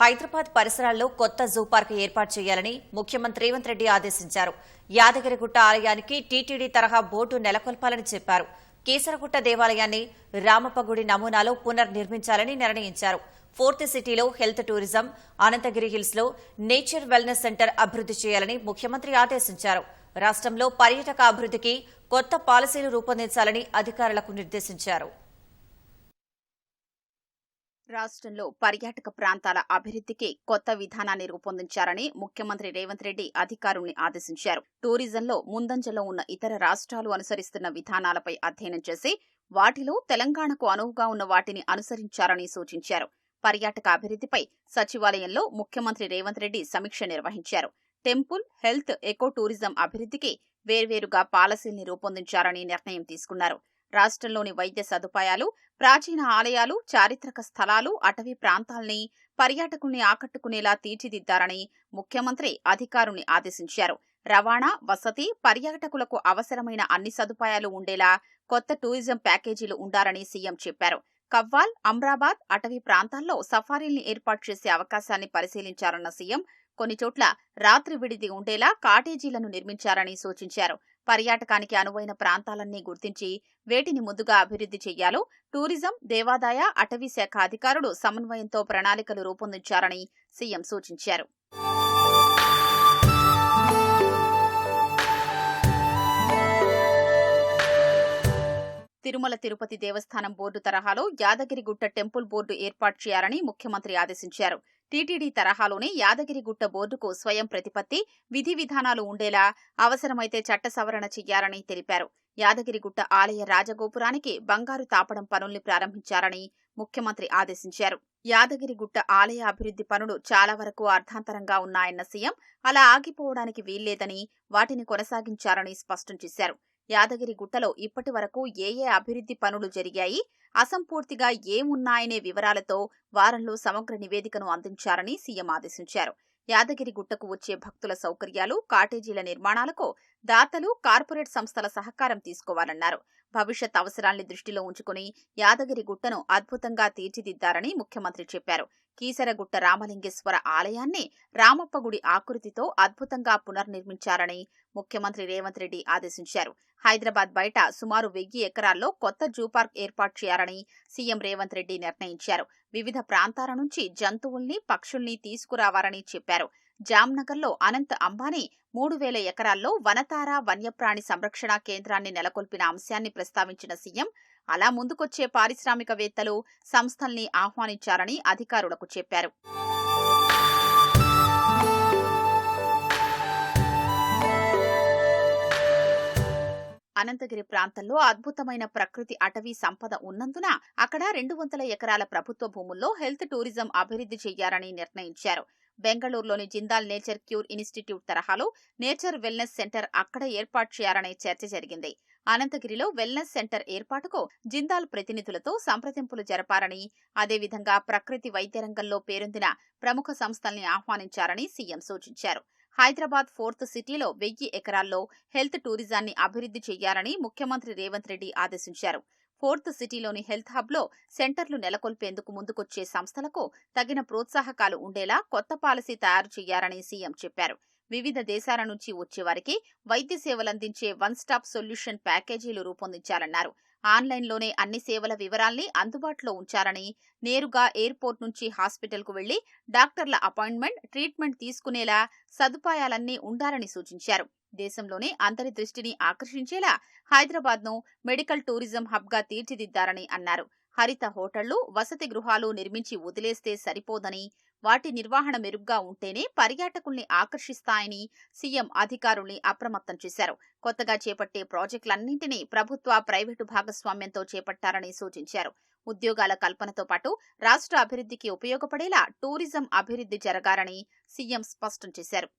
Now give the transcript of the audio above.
హైదరాబాద్ పరిసరాల్లో కొత్త zoo park ఏర్పాటు చేయాలని ముఖ్యమంత్రి రేవంత్ రెడ్డి ఆదేశించారు. యాదగిరిగుట్ట ఆలయానికి టీటీడీ తరహా బోర్డు నెలకొల్పాలని చెప్పారు. కీసరగుట్ట దేవాలయాన్ని రామప్పగుడి నమూనాలో పునర్నిర్మించాలని నిర్ణయించారు. ఫోర్త్ సిటీలో హెల్త్ టూరిజం అనంతగిరి హిల్స్లో నేచర్ వెల్నెస్ సెంటర్ అభివృద్ధి చేయాలని ముఖ్యమంత్రి ఆదేశించారు. రాష్ట్రంలో పర్యాటక అభివృద్ధికి కొత్త పాలసీలు రూపొందించాలని అధికారులకు నిర్దేశించారు. రాష్ట్రంలో పర్యాటక ప్రాంతాల అభివృద్ధికి కొత్త విధానాన్ని రూపొందించారని ముఖ్యమంత్రి రేవంత్ రెడ్డి అధికారుల్ని ఆదేశించారు. టూరిజంలో ముందంజలో ఉన్న ఇతర రాష్ట్రాలు అనుసరిస్తున్న విధానాలపై అధ్యయనం చేసి వాటిలో తెలంగాణకు అనువుగా ఉన్న వాటిని అనుసరించారని సూచించారు. పర్యాటక అభివృద్ధిపై సచివాలయంలో ముఖ్యమంత్రి రేవంత్ రెడ్డి సమీక్ష నిర్వహించారు. టెంపుల్ హెల్త్ ఎకో టూరిజం అభివృద్ధికి వేర్వేరుగా పాలసీల్ని రూపొందించారని నిర్ణయం తీసుకున్నారు. రాష్ట్రంలోని వైద్య సదుపాయాలు ప్రాచీన ఆలయాలు చారిత్రక స్థలాలు అటవీ ప్రాంతాల్ని పర్యాటకుల్ని ఆకట్టుకునేలా తీర్చిదిద్దారని ముఖ్యమంత్రి అధికారుల్ని ఆదేశించారు. రవాణా వసతి పర్యాటకులకు అవసరమైన అన్ని సదుపాయాలు ఉండేలా కొత్త టూరిజం ప్యాకేజీలు ఉండాలని సీఎం చెప్పారు. కవ్వాల్ అమ్రాబాద్ అటవీ ప్రాంతాల్లో సఫారీల్ని ఏర్పాటు చేసే అవకాశాన్ని పరిశీలించారన్న సీఎం కొన్ని చోట్ల రాత్రి విడిది ఉండేలా కాటేజీలను నిర్మించారని సూచించారు. పర్యాటకానికి అనువైన ప్రాంతాలన్నీ గుర్తించి వేటిని ముందుగా అభివృద్ధి చెయ్యాలో టూరిజం దేవాదాయ అటవీ శాఖ అధికారులు సమన్వయంతో ప్రణాళికలు రూపొందించారని సీఎం సూచించారు. తిరుమల తిరుపతి దేవస్థానం బోర్డు తరహాలో యాదగిరిగుట్ట టెంపుల్ బోర్డు ఏర్పాటు చేయాలని ముఖ్యమంత్రి ఆదేశించారు. టీటీడీ తరహాలోనే యాదగిరిగుట్ట బోర్డుకు స్వయం ప్రతిపత్తి విధి విధానాలు ఉండేలా అవసరమైతే చట్ట సవరణ చెయ్యాలని తెలిపారు. యాదగిరిగుట్ట ఆలయ రాజగోపురానికి బంగారు తాపడం పనుల్ని ప్రారంభించారని ముఖ్యమంత్రి ఆదేశించారు. యాదగిరిగుట్ట ఆలయ అభివృద్ధి పనులు చాలా వరకు అర్ధాంతరంగా ఉన్నాయన్న సీఎం అలా ఆగిపోవడానికి వీల్లేదని వాటిని కొనసాగించారని స్పష్టం చేశారు. యాదగిరి గుట్టలో ఇప్పటి వరకు ఏ ఏ అభివృద్ధి పనులు జరిగాయి అసంపూర్తిగా ఏమున్నాయనే వివరాలతో వారంలో సమగ్ర నివేదికను అందించారని సీఎం ఆదేశించారు. యాదగిరి గుట్టకు వచ్చే భక్తుల సౌకర్యాలు కాటేజీల నిర్మాణాలకు దాతలు కార్పొరేట్ సంస్థల సహకారం తీసుకోవాలన్నారు. భవిష్యత్ అవసరాల్ని దృష్టిలో ఉంచుకుని యాదగిరి గుట్టను అద్భుతంగా తీర్చిదిద్దారని ముఖ్యమంత్రి చెప్పారు. కీసరగుట్ట రామలింగేశ్వర ఆలయాన్ని రామప్ప గుడి ఆకృతితో అద్భుతంగా పునర్నిర్మించారని ముఖ్యమంత్రి రేవంత్ రెడ్డి ఆదేశించారు. హైదరాబాద్ బయట సుమారు వెయ్యి ఎకరాల్లో కొత్త జూ పార్క్ ఏర్పాటు చేయాలని సీఎం రేవంత్ రెడ్డి నిర్ణయించారు. వివిధ ప్రాంతాల నుంచి జంతువుల్ని పక్షుల్ని తీసుకురావాలని చెప్పారు. జామ్నగర్లో అనంత్ అంబానీ మూడు వేల ఎకరాల్లో వనతార వన్యప్రాణి సంరక్షణ కేంద్రాన్ని నెలకొల్పిన అంశాన్ని ప్రస్తావించిన సీఎం అలా ముందుకొచ్చే పారిశ్రామికవేత్తలు సంస్థల్ని ఆహ్వానించారని అధికారులకు చెప్పారు. అనంతగిరి ప్రాంతంలో అద్భుతమైన ప్రకృతి అటవీ సంపద ఉన్నందున అక్కడ రెండు వందల ఎకరాల ప్రభుత్వ భూముల్లో హెల్త్ టూరిజం అభివృద్ధి చేయాలని నిర్ణయించారు. బెంగళూరులోని జిందాల్ నేచర్ క్యూర్ ఇన్స్టిట్యూట్ తరహాలో నేచర్ వెల్నెస్ సెంటర్ అక్కడ ఏర్పాటు చేయాలనే చర్చ జరిగింది. అనంతగిరిలో వెల్నెస్ సెంటర్ ఏర్పాటుకు జిందాల్ ప్రతినిధులతో సంప్రదింపులు జరపారని అదేవిధంగా ప్రకృతి వైద్య రంగంలో పేరొందిన ప్రముఖ సంస్థల్ని ఆహ్వానించారని సీఎం సూచించారు. హైదరాబాద్ ఫోర్త్ సిటీలో వెయ్యి ఎకరాల్లో హెల్త్ టూరిజాన్ని అభివృద్ధి చేయాలని ముఖ్యమంత్రి రేవంత్ రెడ్డి ఆదేశించారు. ఫోర్త్ సిటీలోని హెల్త్ హబ్లో సెంటర్లు నెలకొల్పేందుకు ముందుకొచ్చే సంస్థలకు తగిన ప్రోత్సాహకాలు ఉండేలా కొత్త పాలసీ తయారు చేయాలని సీఎం చెప్పారు. వివిధ దేశాల నుంచి వచ్చేవారికి వైద్య సేవలందించే వన్ స్టాప్ సొల్యూషన్ ప్యాకేజీలు రూపొందించాలన్నారు. ఆన్లైన్లోనే అన్ని సేవల వివరాల్ని అందుబాటులో ఉంచారని నేరుగా ఎయిర్పోర్ట్ నుంచి హాస్పిటల్కు వెళ్ళి డాక్టర్ల అపాయింట్మెంట్ ట్రీట్మెంట్ తీసుకునేలా సదుపాయాలన్నీ ఉండాలని సూచించారు. దేశంలోనే అందరి దృష్టిని ఆకర్షించేలా హైదరాబాద్ను మెడికల్ టూరిజం హబ్గా తీర్చిదిద్దారని అన్నారు. హరిత హోటళ్ళు వసతి గృహాలు నిర్మించి వదిలేస్తే సరిపోదని వాటి నిర్వహణ మెరుగ్గా ఉంటేనే పర్యాటకుల్ని ఆకర్షిస్తాయని సీఎం అధికారుల్ని అప్రమత్తం చేశారు. కొత్తగా చేపట్టే ప్రాజెక్టులన్నింటినీ ప్రభుత్వ ప్రైవేటు భాగస్వామ్యంతో చేపట్టారని సూచించారు. ఉద్యోగాల కల్పనతో పాటు రాష్ట్ర అభివృద్ధికి ఉపయోగపడేలా టూరిజం అభివృద్ధి జరగాలని సీఎం స్పష్టం చేశారు.